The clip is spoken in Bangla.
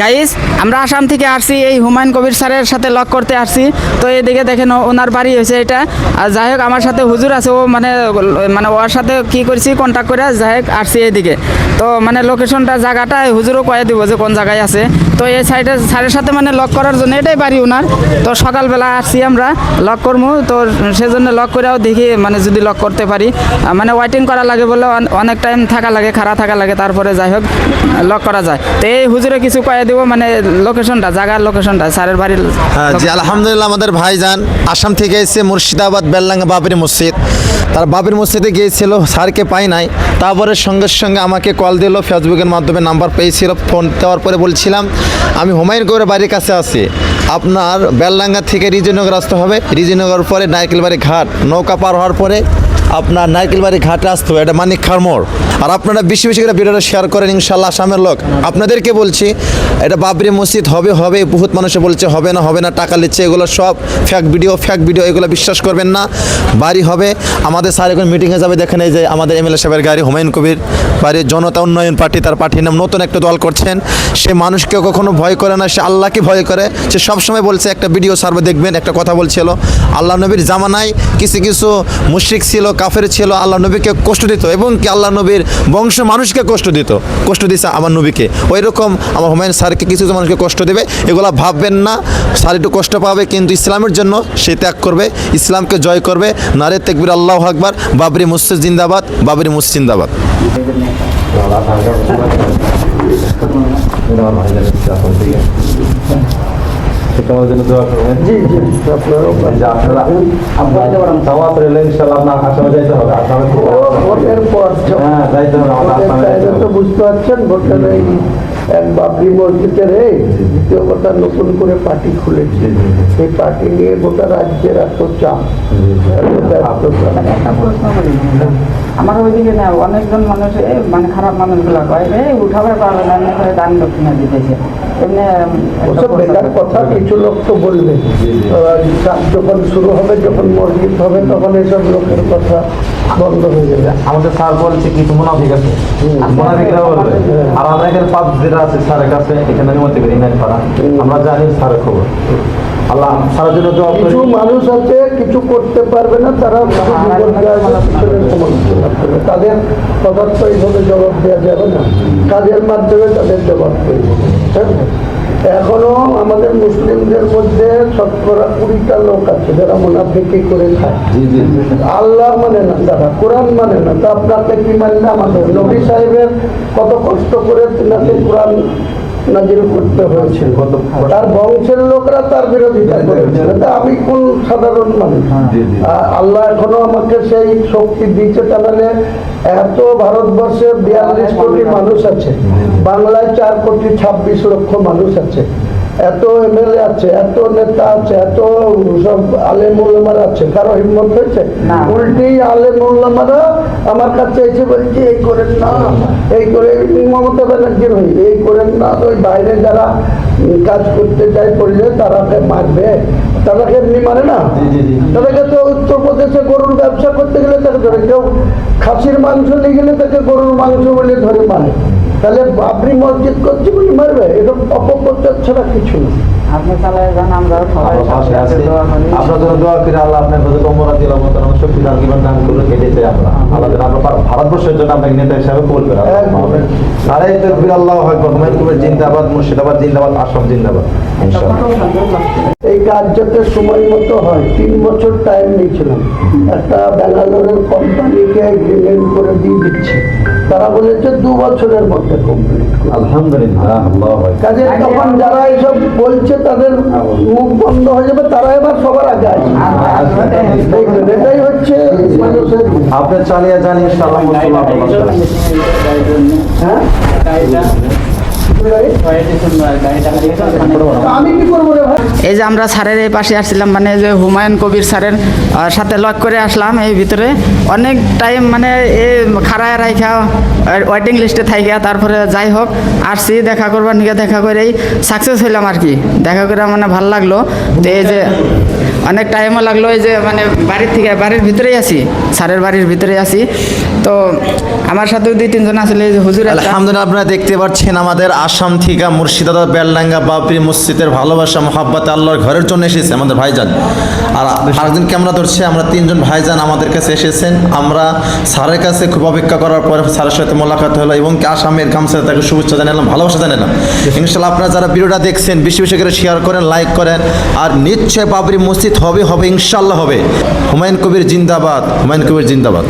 গাইস আমরা আসাম থেকে আসছি, এই হুমায়ুন কবির স্যারের সাথে লক করতে আসছি। তো এদিকে দেখেন ওনার বাড়ি হয়েছে এটা। আর যাই হোক, আমার সাথে হুজুর আছে, ও মানে মানে ওর সাথে কি করছি কন্ট্যাক্ট করে যাই হোক, আসছি এইদিকে তো মানে লোকেশনটা জায়গাটা হুজুরও কয়ে দিব যে কোন জায়গায় আছে। তো এই সাইডে স্যারের সাথে মানে লক করার জন্য এটাই বাড়ি ওনার। তো সকালবেলা আসছি আমরা লক করব তো সেজন্য লক করেও দেখি মানে যদি লক করতে পারি। মানে ওয়েটিং করা লাগে বলে অনেক টাইম থাকা লাগে, খাড়া থাকা লাগে, তারপরে যাই হোক লক করা যায়। তো এই হুজুরে কিছু কয়ে দিব মানে লোকেশনটা জায়গার লোকেশনটা স্যারের বাড়ির হ্যাঁ জি আলহামদুলিল্লাহ আমাদের ভাইজান আসাম থেকে এসে মুর্শিদাবাদ বেললাঙ্গা বাবরি মসজিদ। তার বাবরি মসজিদে গিয়েছিল স্যারকে পাই নাই। তারপরে সঙ্গে সঙ্গে আমাকে কল দিল ফেসবুকের মাধ্যমে নাম্বার পেয়েছিল ফোন দেওয়ার পরে বলছিলাম আমি হুমায়ুন কবির বাড়ির কাছে আছি। আপনার বেললাঙ্গা থেকে রিজনগর আসতে হবে। রিজনগর পরে নারকেলবাড়ি ঘাট নৌকা পার হওয়ার পরে আপনার নারকেলবাড়ি ঘাটে আসতে এটা মানিক খারমোড় আর আপনারা বেশি বেশি করে ভিডিওটা শেয়ার করেন ইনশাল্লাহ আসামের লোক। আপনাদেরকে বলছি, এটা বাবরি মসজিদ হবে হবে, বহুত মানুষে বলছে হবে না হবে না, টাকা নিচ্ছে, এগুলো সব ফ্যাক ভিডিও ফ্যাক ভিডিও এগুলো বিশ্বাস করবেন না। বাড়ি হবে, আমাদের স্যার এখন মিটিংয়ে যাবে, দেখেন এই যে আমাদের এমএলএ সাহেবের গাড়ি, হুমায়ুন কবির বাড়ির জনতা উন্নয়ন পার্টি, তার পার্টির নাম নতুন একটা দল করছেন। সে মানুষকে কখনো ভয় করে না, সে আল্লাহকে ভয় করে। সে সবসময় বলছে, একটা ভিডিও সার্ভে দেখবেন, একটা কথা বলছিল। আল্লাহ নবীর জামানায় কিছু কিছু মুশরিক ছিল কাফের ছিল, আল্লাহ নবীকে কষ্ট দিত এবং কি আল্লাহ নবীর বংশ মানুষকে কষ্ট দিত। কষ্ট দিছে আমার নবীকে। ওই রকম আমার হুমায়ুন স্যারকে কিছু কিছু মানুষকে কষ্ট দেবে, এগুলো ভাববেন না। স্যার একটু কষ্ট পাবে, কিন্তু ইসলামের জন্য সে ত্যাগ করবে, ইসলামকে জয় করবে। নারে তেকবির আল্লাহ আকবার, বাবরি মসজিদ জিন্দাবাদ, বাবরি মসজিদ জিন্দাবাদ। তোমার জন্য দোয়া করবেন। জি জি আপনারা আপনারা দাওয়াত রইলে ইনশাআল্লাহ আপনার আসামে যাইতে হবে। আসামে ভোটের পর হ্যাঁ যাইতে হবে আমাদের আসামে তো বুঝতে পারছেন ভোটের এই এক বাবরি মসজিদের এই দ্বিতীয় কথা নতুন করে পার্টি খুলেছে। সেই পার্টি নিয়ে গোটা রাজ্যের এত চাপ এত ব্যস্ততা। আমার ওইদিকে না অনেকজন মানুষ এই মানে খারাপ মানুষগুলো কয় এই উঠাবার পারবে না এমনি করে দান দক্ষিণা দিতেছে। এমনি বেকার কথা কিছু লোক তো বলবে যখন শুরু হবে যখন মসজিদ হবে তখন এসব লোকের কথা বন্ধ হয়ে যাবে। আমাদের স্যার বলছে কিছু মুনাফিক আছে? মুনাফিকরা বলবে। আর আমরা এখানে পাঁচ যেটা আছে স্যারের কাছে এখানে নিমন্ত্রণ করি ইনাইট পাড়া আমরা জানি স্যারের খবর। আল্লাহ স্যারের জন্য কিছু মানুষ আছে কিছু করতে পারবে না তারা আসলে করবে। তাদের পদার্থ এইভাবে জবাব দেওয়া যাবে না। কাজের মাধ্যমে তাদের জবাব বুঝছেন? এখনও আমাদের মুসলিমদের মধ্যে শতকরা কুড়িটা লোক আছে যারা মুনাফিকি করে খায়। আল্লাহ মানে না তারা কোরআন মানে না। তা আপনাকে কি মানলে আমাদের নবী সাহেবের কত কষ্ট করে তিনাকে কোরআন নাজির করতে হয়েছিল তার বংশের লোকরা তার বিরোধিতা আমি কোন সাধারণ মানুষ? জি। আল্লাহ এখনও আমাকে সেই শক্তি দিচ্ছে তাহলে এত ভারতবর্ষে বিয়াল্লিশ কোটি মানুষ আছে বাংলায় চার কোটি ছাব্বিশ লক্ষ মানুষ আছে। এত এমএলএ আছে এত নেতা আছে এত সব আলেম উল্লামার আছে কারও হিম্মত হয়েছে। উল্টি আলেম উল্লামারা আমার কাছে এসে বলছে এই করেন না এই করে মমতা ব্যানার্জির হই এই করেন না তো ওই বাইরে যারা কাজ করতে যায় করলে তারাকে মারবে তারাকে এমনি মানে না। তাদেরকে তো উত্তরপ্রদেশে গরুর ব্যবসা করতে গেলে তাকে ধরে কেউ খাসির মাংস নিয়ে গেলে তাকে গরুর মাংস বলে ধরে মানে তাহলে বাবরি মসজিদ করছে বলে মারবে? এটা অপপ্রচার ছাড়া কিছু না আপনি চালাই যান আমরা সবাই আছি। আপনার জন্য দোয়া করি আল্লাহ আপনার কাছে কমরা দিল মতন শক্তি দান জীবন দান করে কেটেছে আমরা। আল্লাহ আমরা ভারতবর্ষের জন্য আপনাকে নেতা হিসাবে কবুল করে একদম। আরে তকবীর আল্লাহ আকবার হুমায়ুন কবির জিন্দাবাদ মুর্শিদাবাদ জিন্দাবাদ আসাম জিন্দাবাদ। এই কাজ যাতে সময় মতো হয় তিন বছর টাইম নিয়েছিলাম। একটা ব্যাঙ্গালোরের কোম্পানিকে এগ্রিমেন্ট করে দিয়ে দিচ্ছে। তারা বলেছে দু বছরের মধ্যে কমপ্লিট আলহামদুলিল্লাহ। কাজে তখন যারা এইসব বলছে তাদের মুখ বন্ধ হয়ে যাবে তারা এবার সবার আগে আসবে। এটাই হচ্ছে আপনি চালিয়ে যান ইনশাআল্লাহ মুসলমান আপনার পাশে আছে। হ্যাঁ? এই যে আমরা স্যারের এই পাশে আসছিলাম মানে যে হুমায়ুন কবির স্যারের সাথে লক করে আসলাম এই ভিতরে। অনেক টাইম মানে এই খাড়ায় রাইখা ওয়েটিং লিস্টে থাইকা, তারপরে যাই হোক, আসছি, দেখা করবার নিকে দেখা করেই সাকসেস হইলাম আর কি। দেখা করে মানে ভালো লাগল। তো এই যে অনেক টাইমও লাগল এই যে মানে বাড়ির থেকে, বাড়ির ভিতরেই আছি, স্যারের বাড়ির ভিতরেই আছি। তো আমার সাথেও দুই, তিনজন আসলে হুজুর আলহামদুলিল্লাহ, আপনারা দেখতে পাচ্ছেন আমাদের আসাম থেকে মুর্শিদাবাদ, বেলডাঙ্গা বাবরি মসজিদের ভালোবাসা, মহাব্বতে আল্লাহর ঘরের জন্য এসেছে আমাদের ভাইজান। আর আরেকজন ক্যামেরা ধরছে, আমরা তিনজন ভাইজান আমাদের কাছে এসেছেন। আমরা স্যারের কাছে খুব অপেক্ষা করার পরে স্যারের সাথে মোলাকাত হলো এবং আসামের গামছা তাকে শুভেচ্ছা জানালাম, ভালোবাসা জানালাম। ইনশাল্লাহ আপনারা যারা ভিডিওটা দেখছেন, বেশি বেশি করে শেয়ার করেন লাইক করেন। আর নিশ্চয় বাবরি মসজিদ হবে হবে ইনশাল্লাহ হবে। হুমায়ুন কবির জিন্দাবাদ হুমায়ুন কবির জিন্দাবাদ।